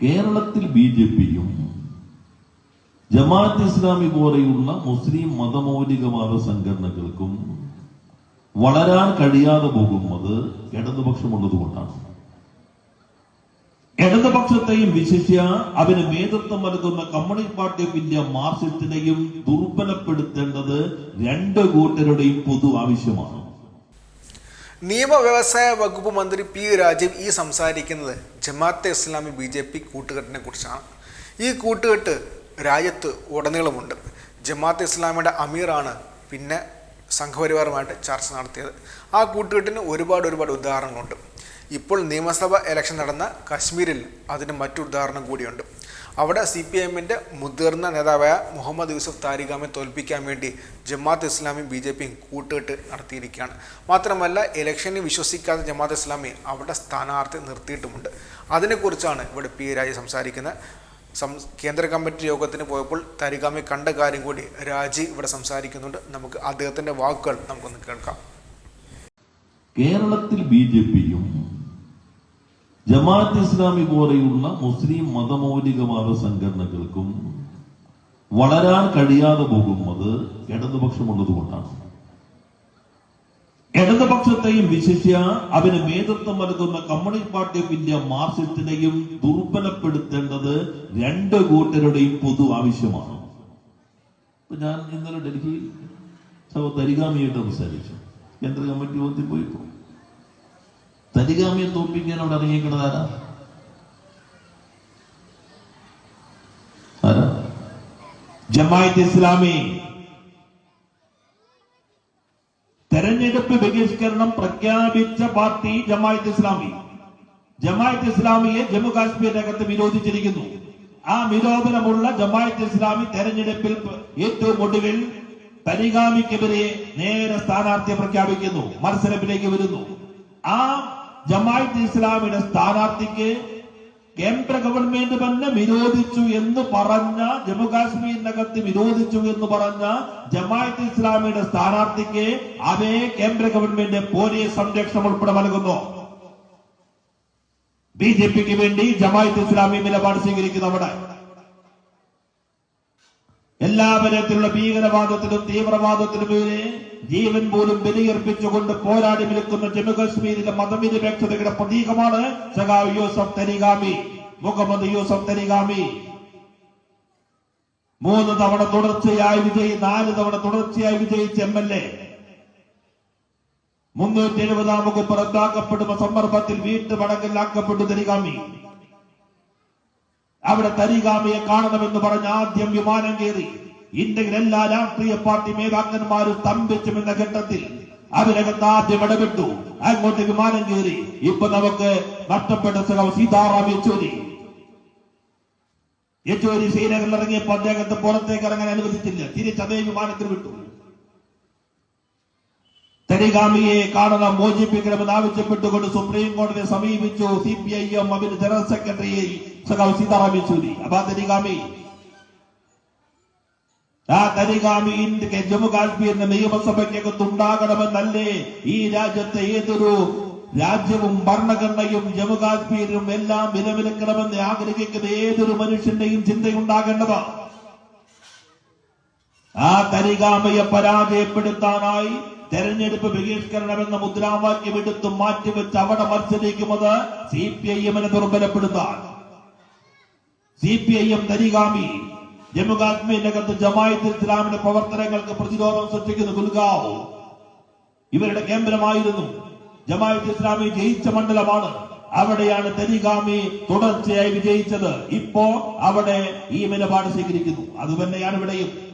കേരളത്തിൽ B J പിയും ജമാഅത്ത് ഇസ്ലാമി പോലെയുള്ള മുസ്ലിം മതമൗലികവാദ സംഘടനകൾക്കും വളരാൻ കഴിയാതെ പോകുന്നത് ഇടതുപക്ഷമുള്ളത് കൊണ്ടാണ് ഇടതുപക്ഷത്തെയും വിശേഷ അവന് നേതൃത്വം നൽകുന്ന കമ്മ്യൂണിസ്റ്റ് പാർട്ടി ഓഫ് ഇന്ത്യ മാർസിസ്റ്റിനെയും ദുർബലപ്പെടുത്തേണ്ടത് രണ്ട് കൂട്ടരുടെയും പൊതു ആവശ്യമാണ്. നിയമ വ്യവസായ വകുപ്പ് മന്ത്രി പി രാജീവ് ഈ സംസാരിക്കുന്നത് Jamaat-e Islami B J P കൂട്ടുകെട്ടിനെ കുറിച്ചാണ്. ഈ കൂട്ടുകെട്ട് രാജ്യത്ത് ഉടനീളമുണ്ട്. ജമാഅത്തെ ഇസ്ലാമിയുടെ അമീറാണ് പിന്നെ സംഘപരിവാറുമായിട്ട് ചർച്ച നടത്തിയത്. ആ കൂട്ടുകെട്ടിന് ഒരുപാട് ഒരുപാട് ഉദാഹരണങ്ങളുണ്ട്. ഇപ്പോൾ നിയമസഭ ഇലക്ഷൻ നടന്ന കശ്മീരിൽ അതിന് മറ്റു ഉദാഹരണം കൂടിയുണ്ട്. അവിടെ സി പി എമ്മിന്റെ മുതിർന്ന നേതാവായ മുഹമ്മദ് യൂസഫ് താരിഖാമെ തോൽപ്പിക്കാൻ വേണ്ടി ജമാഅത്ത് ഇസ്ലാമി ബി ജെ പിയും കൂട്ടുകെട്ട് നടത്തിയിരിക്കുകയാണ്. മാത്രമല്ല ഇലക്ഷനിൽ വിശ്വസിക്കാത്ത ജമാഅത്ത് ഇസ്ലാമി അവിടെ സ്ഥാനാർത്ഥി നിർത്തിയിട്ടുമുണ്ട്. അതിനെക്കുറിച്ചാണ് ഇവിടെ പി രാജ സംസാരിക്കുന്നത്. സം കേന്ദ്ര കമ്മിറ്റി യോഗത്തിന് പോയപ്പോൾ താരിഖാമെ കണ്ട കാര്യം കൂടി രാജി ഇവിടെ സംസാരിക്കുന്നുണ്ട്. നമുക്ക് അദ്ദേഹത്തിന്റെ വാക്കുകൾ നമുക്കൊന്ന് കേൾക്കാം. കേരളത്തിൽ ബി ജെ പിയും ജമാഅത്ത് ഇസ്ലാമി പോലെയുള്ള മുസ്ലിം മതമൗലികവാദ സംഘടനകൾക്കും വളരാൻ കഴിയാതെ പോകുന്നത് ഇടതുപക്ഷമുള്ളത് കൊണ്ടാണ്. ഇടതുപക്ഷത്തെയും വിശിഷ്യ അവന് നേതൃത്വം നൽകുന്ന കമ്മ്യൂണിസ്റ്റ് പാർട്ടി ഓഫ് ഇന്ത്യ മാർസിസ്റ്റിനെയും ദുർബലപ്പെടുത്തേണ്ടത് രണ്ട് കൂട്ടരുടെയും പൊതു ആവശ്യമാണ്. ഞാൻ ഇന്നലെ ഡൽഹിയിൽ സഹോ തരികാമിയായിട്ട് സംസാരിച്ചു. കേന്ദ്ര കമ്മിറ്റി യോഗത്തിൽ പോയപ്പോ. തരികാമിയെ തോൽപ്പിക്കാൻ അവിടെ ഇറങ്ങിയിരിക്കുന്നത് ആരാ? ആരാ? ജമായത്ത് ഇസ്ലാമി. തെരഞ്ഞെടുപ്പ് ബഹിഷ്കരണം പ്രഖ്യാപിച്ച പാർട്ടി ജമായത്ത് ഇസ്ലാമി. ജമായത്ത് ഇസ്ലാമിയെ ജമ്മു കാശ്മീരിനകത്ത് വിരോധിച്ചിരിക്കുന്നു. ആ വിരോധനമുള്ള ജമായത്ത് ഇസ്ലാമി തെരഞ്ഞെടുപ്പിൽ ഏറ്റവും ഒടുവിൽ പരിഗാമിക്കെതിരെ നേരെ സ്ഥാനാർത്ഥിയെ പ്രഖ്യാപിക്കുന്നു. മത്സരത്തിലേക്ക് വരുന്നു. ആ ജമായത്ത് ഇസ്ലാമിയുടെ സ്ഥാനാർത്ഥിക്ക് കേന്ദ്ര ഗവൺമെന്റ് തന്നെ വിരോധിച്ചു എന്ന് പറഞ്ഞ ജമ്മു കാശ്മീരിനകത്ത് വിരോധിച്ചു എന്ന് പറഞ്ഞ ജമായത്ത് ഇസ്ലാമിയുടെ സ്ഥാനാർത്ഥിക്ക് അതേ കേന്ദ്ര ഗവൺമെന്റ് പോലീസ് സംരക്ഷണം ഉൾപ്പെടെ നൽകുന്നു. ബി ജെ പിക്ക് വേണ്ടി ജമായത്ത് ഇസ്ലാമി നിലപാട് സ്വീകരിക്കുന്നവിടെ എല്ലാ തരത്തിലുള്ള ഭീകരവാദത്തിനും തീവ്രവാദത്തിനും എതിരെ ജീവൻ പോലും ബലിയർപ്പിച്ചുകൊണ്ട് പോരാടി നിൽക്കുന്ന ജമ്മു കാശ്മീരിലെ മതനിരപേക്ഷതയുടെ പ്രതീകമാണ് യൂസഫ് തരികാമി മുഹമ്മദ് യൂസഫ് തരികാമി മൂന്ന് തവണ തുടർച്ചയായി വിജയി നാല് തവണ തുടർച്ചയായി വിജയിച്ച എം എൽ എ. മുന്നൂറ്റി എഴുപതാം വകുപ്പ് റദ്ദാക്കപ്പെടുന്ന സന്ദർഭത്തിൽ വീട്ടു വീട്ടുമടങ്ങിലാക്കപ്പെട്ടു തരിഗാമി. അവിടെ തരികാമയെ കാണണമെന്ന് പറഞ്ഞ് ആദ്യം വിമാനം കയറി. ഇന്ത്യയിൽ എല്ലാ രാഷ്ട്രീയ പാർട്ടി നേതാക്കന്മാരും സ്തംഭിച്ചുമെന്ന ഘട്ടത്തിൽ അവരകത്ത് ആദ്യം ഇടപെട്ടു. അങ്ങോട്ട് വിമാനം കയറി. ഇപ്പൊ നമുക്ക് നഷ്ടപ്പെട്ട സഖം സീതാറാം യെച്ചൂരി. യെച്ചൂരി ശ്രീനഗറിൽ ഇറങ്ങിയപ്പോൾ അദ്ദേഹത്തെ പുറത്തേക്ക് ഇറങ്ങാൻ അനുവദിച്ചില്ല. തിരിച്ച് അതേ വിമാനത്തിൽ വിട്ടു. തരിഗാമിയെ കാണണം മോചിപ്പിക്കണമെന്ന് ആവശ്യപ്പെട്ടുകൊണ്ട് സുപ്രീം കോടതിയെ സമീപിച്ചു. സി പി ഐ എം അവർ ജനറൽ സെക്രട്ടറി സീതാറാം യെച്ചൂരി. അപ്പൊ തരിഗാമി ആ തരിഗാമി ഇന്ത്യയ്ക്ക് ജമ്മു കാശ്മീരിന്റെ നിയമസഭയ്ക്കകത്ത് ഉണ്ടാകണമെന്നല്ലേ ഈ രാജ്യത്തെ ഏതൊരു രാജ്യവും ഭരണഘടനയും ജമ്മു കാശ്മീരും എല്ലാം വിലവിലക്കണമെന്ന് ആഗ്രഹിക്കുന്ന ഏതൊരു മനുഷ്യന്റെയും ചിന്തയുണ്ടാകേണ്ടത്? ആ തരികാമയെ പരാജയപ്പെടുത്താനായി തെരഞ്ഞെടുപ്പ് ബഹിഷ്കരണമെന്ന മുദ്രാവാക്യം എടുത്ത് മാറ്റിവെച്ച് അവിടെ മത്സരിക്കുന്നത് സി പി ഐ എമ്മിനെ ദുർബലപ്പെടുത്താൻ C P I M Tarigami Jammu കാശ്മീരിനകത്ത് Jamaat ഇസ്ലാമിന്റെ പ്രവർത്തനങ്ങൾക്ക് പ്രതിരോധം സൃഷ്ടിക്കുന്ന ഗുൽഗാവ്. ഇവരുടെ കേന്ദ്രമായിരുന്നു ജമായത്ത് ഇസ്ലാമി ജയിച്ച മണ്ഡലമാണ്. അവിടെയാണ് തരികാമി തുടർച്ചയായി വിജയിച്ചത്. ഇപ്പോ അവിടെ ഈ നിലപാട് സ്വീകരിക്കുന്നു. അതുതന്നെയാണ് ഇവിടെയും.